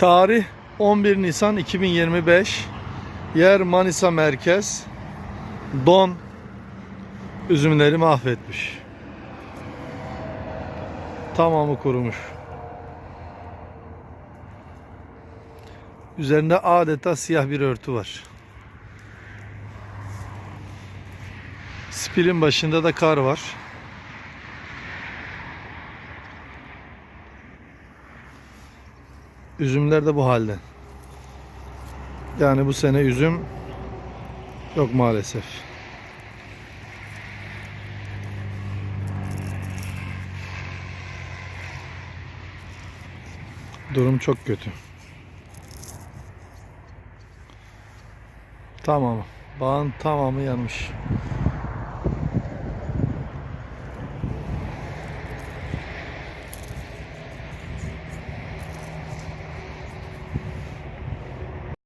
Tarih 11 Nisan 2025. Yer Manisa Merkez. Don üzümleri mahvetmiş. Tamamı kurumuş. Üzerinde adeta siyah bir örtü var. Spilin başında da kar var. Üzümler de bu halde. Yani bu sene üzüm yok maalesef. Durum çok kötü. Tamamı. Bağın tamamı yanmış.